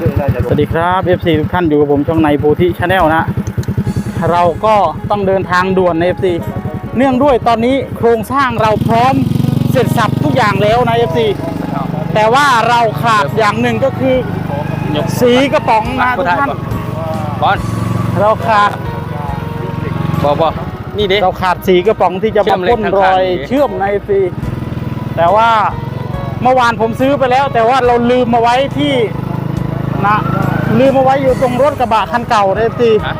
สวัสดีครับ FC ทุกท่านอยู่กับผมช่องในโพธิชาแนลนะ เราก็ต้องเดินทางด่วนใน FC เนื่องด้วยตอนนี้โครงสร้างเราพร้อมเสร็จสับทุกอย่างแล้วนะ FC แต่ว่าเราขาดอย่างหนึ่งก็คือสีกระป๋องนะทุกท่านบอลเราขาดบอบอนี่เด้เราขาดสีกระป๋องที่จะเชื่มาอมเหล็กพ่นรอยข้างๆนี่เชื่อมใน FC แต่ว่าเมื่อวานผมซื้อไปแล้ว แต่ว่าเราลืมมาไว้ที่ นะลืมมาไว้อยู่ตรงรถกระบะคันเก่าใน FC ฮะ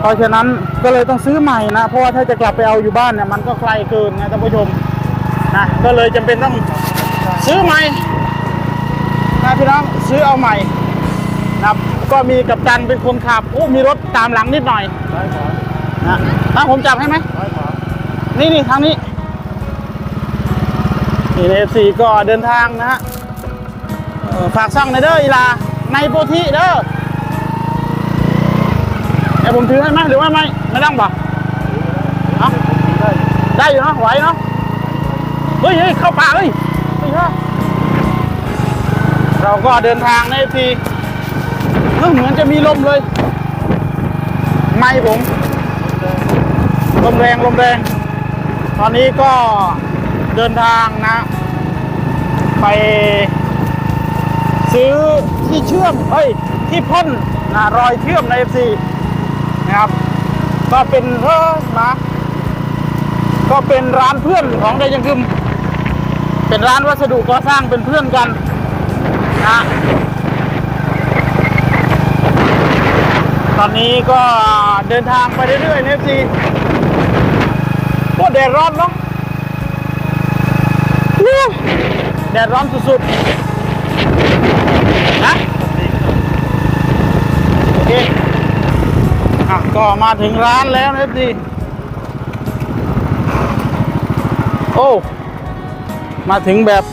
เพราะฉะนั้นก็เลยต้องซื้อใหม่นะ เพราะว่าถ้าจะกลับไปเอาอยู่บ้านเนี่ยมันก็ไกลเกินนะท่านผู้ชมนะก็เลยจำเป็นต้องซื้อใหม่นะพี่น้องซื้อเอาใหม่นะครับก็มีกัปตันเป็นคนขับโอ้มีรถตามหลังนิดหน่อยนะถ้าผมจับให้ไหม นี่นี่ทางนี้ นี่เอฟซีก็เดินทางนะฮะเอ่อฝากซ่องในอยเด้ออีลา ในโพธิเด้อไอผมถือให้ไหมหรือว่าไม่ไม่ต้องบอกเอาได้อยู่เนาะไหวเนาะเฮ้ยเฮ้ยเข้าป่าเลยเฮ้ยเฮ้ยเราก็เดินทางในทีเหมือนจะมีลมเลย ไม่ผมลมแรงลมแรง ตอนนี้ก็เดินทางนะ ไป ซื้อที่เชื่อมเฮ้ยที่พ่นนะรอยเชื่อมใน FC นะครับ ก็เป็นเออมาก็เป็นร้านเพื่อนของไดยังคึมเป็นร้านวัสดุก่อสร้างเป็นเพื่อนกันนะตอนนี้ก็เดินทางไปเรื่อยๆใน FC โคตรแดดร้อนเนาะอู้แดดร้อนสุดๆ นะโอ เคอะก็มาถึงร้านแล้วนะสิโอ้ มาถึงแบบ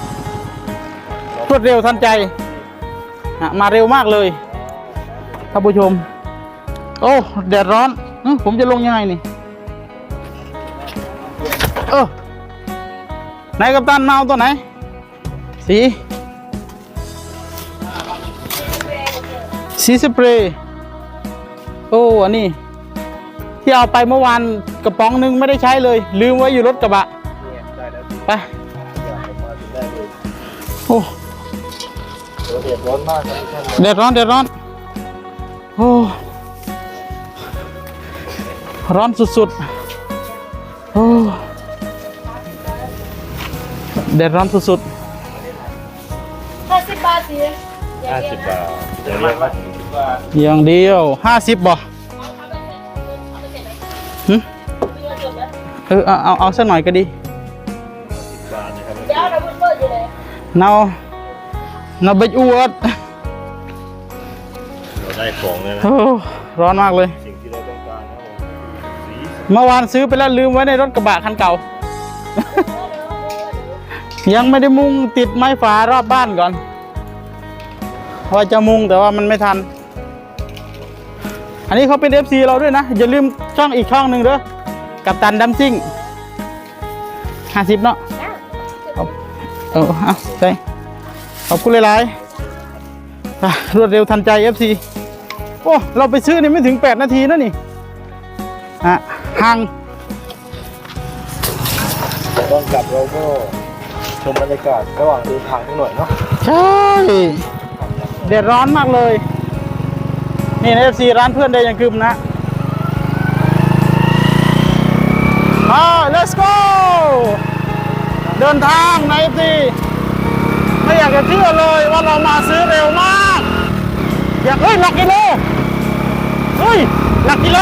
รวดเร็วทันใจอะมาเร็วมากเลยท่านผู้ชม โอ้แดดร้อนอผมจะลงยังไงนี่เออไหนกัปตันเอาตัวไหน สี สีสเปรย์ โอ้อันนี้ ที่เอาไปเมื่อวานกระป๋องหนึงไม่ได้ใช้เลย ลืมไว้อยู่รถกระบะไปโอ้เดือดร้อนมากครับท่านเดือดร้อนเดือดร้อนโอ้ร้อนสุดๆโอ้เดือดร้อนสุดห้าสิบบาทสิห้าสิบบาทเดี๋ยวเรียกว่าๆ อย่างเดียวห้าสิบบ่หึเออเอาเอาเอาสักหน่อยก็ดีบาทนะครับเดี๋ยวเราเปิดอยู่เลยเนาเนาไปอวดเราได้ของเลยนะโอ้ร้อนมากเลย สิ่งที่เราต้องการนะครับผมสีเมื่อวานซื้อไปแล้วลืมไว้ในรถกระบะคันเก่า ยังไม่ได้มุงติดไม้ฝารอบบ้านก่อนว่าจะมุงแต่ว่ามันไม่ทัน อันนี้เขาเป็น FC เราด้วยนะ อย่าลืมช่องอีกช่องหนึ่งเด้อกับตันดัมซิ่งห้าสิบเนาะเอาเออเอาใช่ขอบคุณหลายๆอะรวดเร็วทันใจ FC โอ้ เราไปซื้อนี่ไม่ถึง 8 นาทีนะนี่อะห่างตอนกลับเราก็ชมบรรยากาศระหว่างเดินทางนิดหน่อยเนาะใช่เดือดร้อนมากเลย นี่ในเอฟซีร้านเพื่อนได้ยังคืมนะมา let's go เดินทางในเอฟซีไม่อยากจะเชื่อเลยว่าเรามาซื้อเร็วมาก อยากเฮ้ยหลักกิโลเฮ้ยหลักกิโล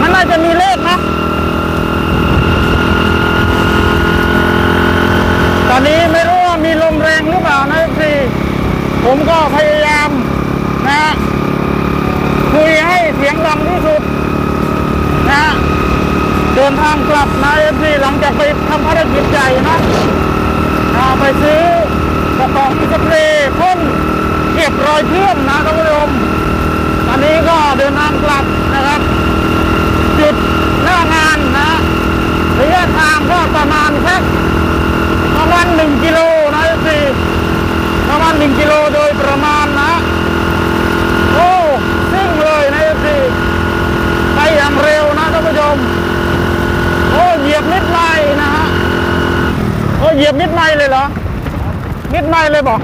มันน่าจะมีเลขนะตอนนี้ไม่รู้ว่ามีลมแรงหรือเปล่านะสิผมก็พยายาม นะคุยให้เสียงดังที่สุดนะเดินทางกลับนะเอฟซีหลังจากไปทำภารกิจใหญ่นะอ่าไปซื้อกระป๋องสเปรย์พ่นเก็บรอยเชื่อมนะท่านผู้ชมตอนนี้ก็เดินทางกลับนะครับ จุดหน้างานนะระยะทางก็ประมาณสักประมาณหนึ่งกิโลนะสิก็ประมาณหนึ่งกิโลโดยประมาณนะ โอ้ซิ่งเลยนะเอฟซีไปอย่างเร็วนะท่านผู้ชม โอ้เห ยียบมิดไมล์นะฮะโอ้เหยียบมิดไมล์เลยเหรอ มิดไมล์เลยบอก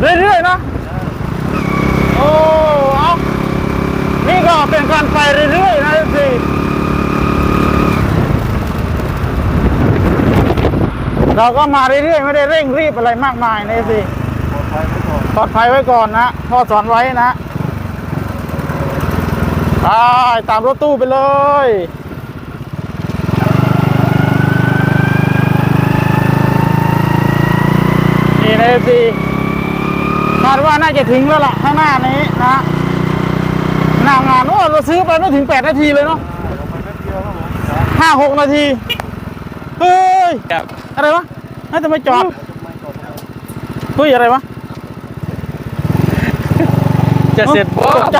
เรื่อยๆนะโอ้เอานี่ก็เป็นการไปเรื่อยๆนะสิเราก็มาเรื่อยๆไม่ได้เร่งรีบอะไรมากมายนะสิปลอดภัยไว้ก่อนปลอดภัยไว้ก่อนนะพ่อสอนไว้นะไปตามรถตู้ไปเลย นี่นะสิคาดว่าน่าจะถึงแล้วล่ะข้างหน้านี้นะหน้างานโอ้เราซื้อไปไม่ถึง8นาทีเลยเนาะลงมาแป๊บเดียวครับผมห้าหกนาที เฮ้ยครับอะไรวะน่าจะไม่จอดเฮ้ยอะไรวะ จะเสร็จบ่ตกใจ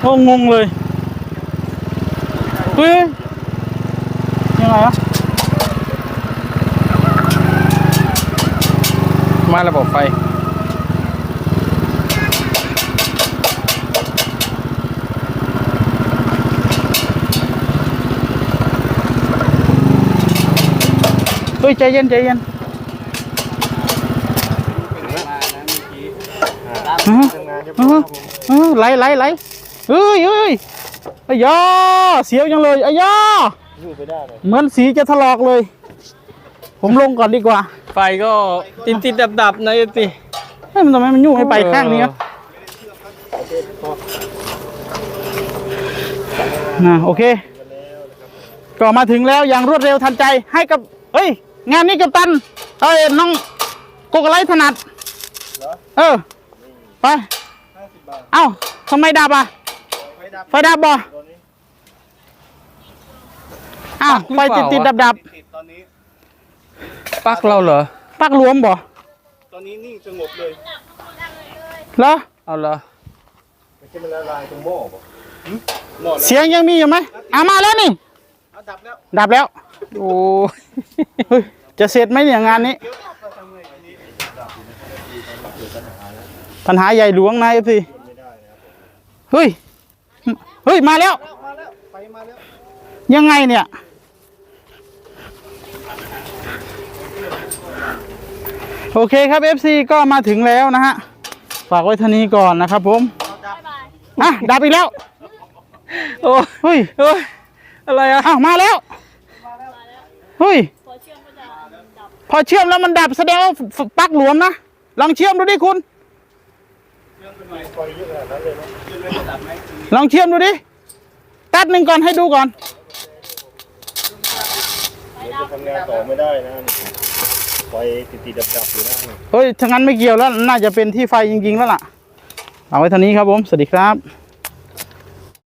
โอ้งงเลยเฮ้ยยังไงวะ มาระบบไฟ เฮ้ย ใจเย็นใจเย็นทำงานเรียบร้อยครับผมเออไหลไหลไหลเฮ้ยเฮ้ยอ้ยาเสียวจังเลยอ้ยาอยู่ไปได้เลยเหมือนสีจะถลอกเลย ผมลงก่อนดีกว่า ไฟก็ติดติดดับดับๆนะเอติเฮ้ยมันทำไมมันยุ่งให้ไปข้างนี้วะอ่าโอเค ก็มาถึงแล้วอย่างรวดเร็วทันใจให้กับ เฮ้ย งานนี้กับตันเอ้ยน้องโกกะไลถนัดเออ ไป เอ้าทำไมดับอะ ไฟดับบ่อ้าวไฟติดติดดับดับติดตอนนี้ ปลักเราเหรอๆปักหลวมบ่ ตอนนี้นิ่งสงบเลยเหรอ เอาเหรอไม่ใช่มันละลายตรงหม้อป่ะหม้อแล้วเสียงยังมีอยู่ไหมอะมาแล้วนี่ เอาดับแล้วดับแล้ว โอ้เฮ้ยจะเสร็จไหมเนี่ยงานนี้ ปัญหาใหญ่หลวงนะเอฟซีเฮ้ย เฮ้ย มาแล้วมาแล้วไฟมาแล้ว ยังไงเนี่ย โอเคครับ FC ก็มาถึงแล้วนะฮะ ฝากไว้เท่านี้ก่อนนะครับผมอะดับอีกแล้ว โอ้เฮ้ยโอ้ยอะไรอะอ้าวมาแล้วเฮ้ยพอเชื่อมแล้วมันดับแสดงว่าฝปลั๊กหลวมนะ ลองเชื่อมดูดิคุณ ลองเชื่อมดูดิ ตัดหนึ่งก่อนให้ดูก่อนเดี๋ยวจะทำงานต่อไม่ได้นะ ไฟติดๆดับๆอยู่นะเฮ้ยถ้างั้นไม่เกี่ยวแล้ว น่าจะเป็นที่ไฟจริงๆแล้วล่ะ เอาไว้เท่านี้ครับผม สวัสดีครับ